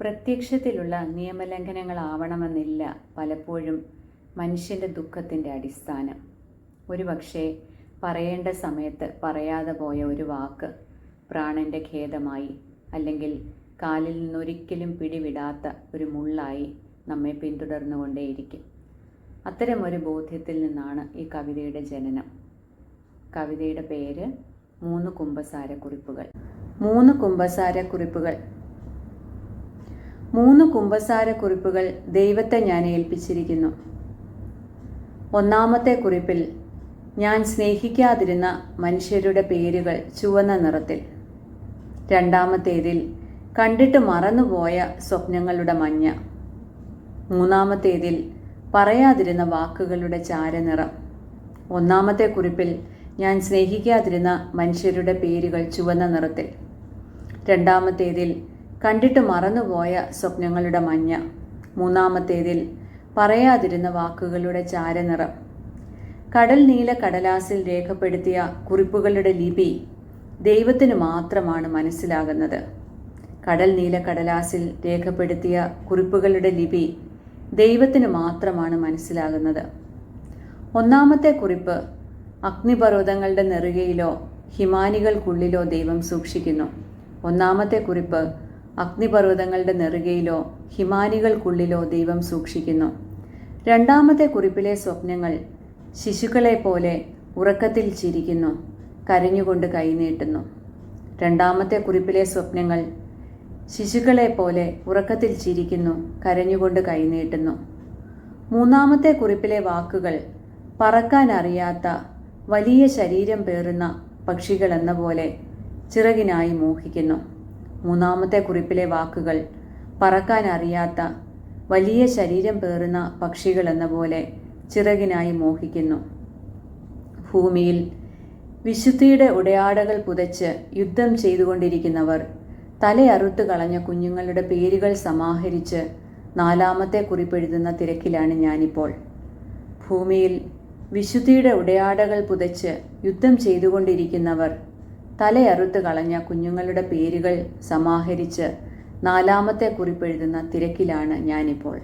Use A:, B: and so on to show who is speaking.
A: പ്രത്യക്ഷത്തിലുള്ള നിയമലംഘനങ്ങളാവണമെന്നില്ല പലപ്പോഴും മനുഷ്യന്റെ ദുഃഖത്തിന്റെ അടിസ്ഥാനം. ഒരുപക്ഷെ പറയേണ്ട സമയത്ത് പറയാതെ പോയ ഒരു വാക്ക് പ്രാണന്റെ ഖേദമായി അല്ലെങ്കിൽ കാലിൽ നിന്നൊരിക്കലും പിടിവിടാത്ത ഒരു മുള്ളായി നമ്മെ പിന്തുടർന്നുകൊണ്ടേയിരിക്കും. അത്തരമൊരു ബോധ്യത്തിൽ നിന്നാണ് ഈ കവിതയുടെ ജനനം. കവിതയുടെ പേര് മൂന്ന് കുമ്പസാരക്കുറിപ്പുകൾ. മൂന്ന് കുമ്പസാരക്കുറിപ്പുകൾ മൂന്ന് കുമ്പസാരക്കുറിപ്പുകൾ ദൈവത്തെ ഞാൻ ഏൽപ്പിച്ചിരിക്കുന്നു. ഒന്നാമത്തെ കുറിപ്പിൽ ഞാൻ സ്നേഹിക്കാതിരുന്ന മനുഷ്യരുടെ പേരുകൾ ചുവന്ന നിറത്തിൽ. രണ്ടാമത്തേതിൽ കണ്ടിട്ട് മറന്നുപോയ സ്വപ്നങ്ങളുടെ മഞ്ഞ. മൂന്നാമത്തേതിൽ പറയാതിരുന്ന വാക്കുകളുടെ ചാരനിറം. ഒന്നാമത്തെ കുറിപ്പിൽ ഞാൻ സ്നേഹിക്കാതിരുന്ന മനുഷ്യരുടെ പേരുകൾ ചുവന്ന നിറത്തിൽ. രണ്ടാമത്തേതിൽ കണ്ടിട്ട് മറന്നുപോയ സ്വപ്നങ്ങളുടെ മഞ്ഞ. മൂന്നാമത്തേതിൽ പറയാതിരുന്ന വാക്കുകളുടെ ചാരനിറം. കടൽ നീല കടലാസിൽ രേഖപ്പെടുത്തിയ കുറിപ്പുകളുടെ ലിപി ദൈവത്തിന് മാത്രമാണ് മനസ്സിലാകുന്നത്. കടൽ നീല കടലാസിൽ രേഖപ്പെടുത്തിയ കുറിപ്പുകളുടെ ലിപി ദൈവത്തിന് മാത്രമാണ് മനസ്സിലാകുന്നത്. ഒന്നാമത്തെ കുറിപ്പ് അഗ്നിപർവതങ്ങളുടെ നെറുകയിലോ ഹിമാനികൾക്കുള്ളിലോ ദൈവം സൂക്ഷിക്കുന്നു. ഒന്നാമത്തെ കുറിപ്പ് അഗ്നിപർവതങ്ങളുടെ നെറുകയിലോ ഹിമാനികൾക്കുള്ളിലോ ദൈവം സൂക്ഷിക്കുന്നു. രണ്ടാമത്തെ കുറിപ്പിലെ സ്വപ്നങ്ങൾ ശിശുക്കളെ പോലെ ഉറക്കത്തിൽ ചിരിക്കുന്നു കരഞ്ഞുകൊണ്ട് കൈനീട്ടുന്നു രണ്ടാമത്തെ കുറിപ്പിലെ സ്വപ്നങ്ങൾ ശിശുക്കളെ പോലെ ഉറക്കത്തിൽ ചിരിക്കുന്നു കരഞ്ഞുകൊണ്ട് കൈനീട്ടുന്നു മൂന്നാമത്തെ കുറിപ്പിലെ വാക്കുകൾ പറക്കാൻ അറിയാത്ത വലിയ ശരീരം പേറുന്ന പക്ഷികളെന്ന പോലെ ചിറകിനായി മോഹിക്കുന്നു. മൂന്നാമത്തെ കുറിപ്പിലെ വാക്കുകൾ പറക്കാൻ അറിയാത്ത വലിയ ശരീരം പേറുന്ന പക്ഷികളെന്ന പോലെ ചിറകിനായി മോഹിക്കുന്നു. ഭൂമിയിൽ വിശുദ്ധിയുടെ ഉടയാടകൾ പുതച്ച് യുദ്ധം ചെയ്തുകൊണ്ടിരിക്കുന്നവർ തലയറുത്ത് കളഞ്ഞ കുഞ്ഞുങ്ങളുടെ പേരുകൾ സമാഹരിച്ച് നാലാമത്തെ കുറിപ്പെഴുതുന്ന തിരക്കിലാണ് ഞാനിപ്പോൾ. ഭൂമിയിൽ വിശുദ്ധിയുടെ ഉടയാടകൾ പുതച്ച് യുദ്ധം ചെയ്തുകൊണ്ടിരിക്കുന്നവർ തലയറുത്ത് കളഞ്ഞ കുഞ്ഞുങ്ങളുടെ പേരുകൾ സമാഹരിച്ച് നാലാമത്തെ കുറിപ്പെഴുതുന്ന തിരക്കിലാണ് ഞാനിപ്പോൾ.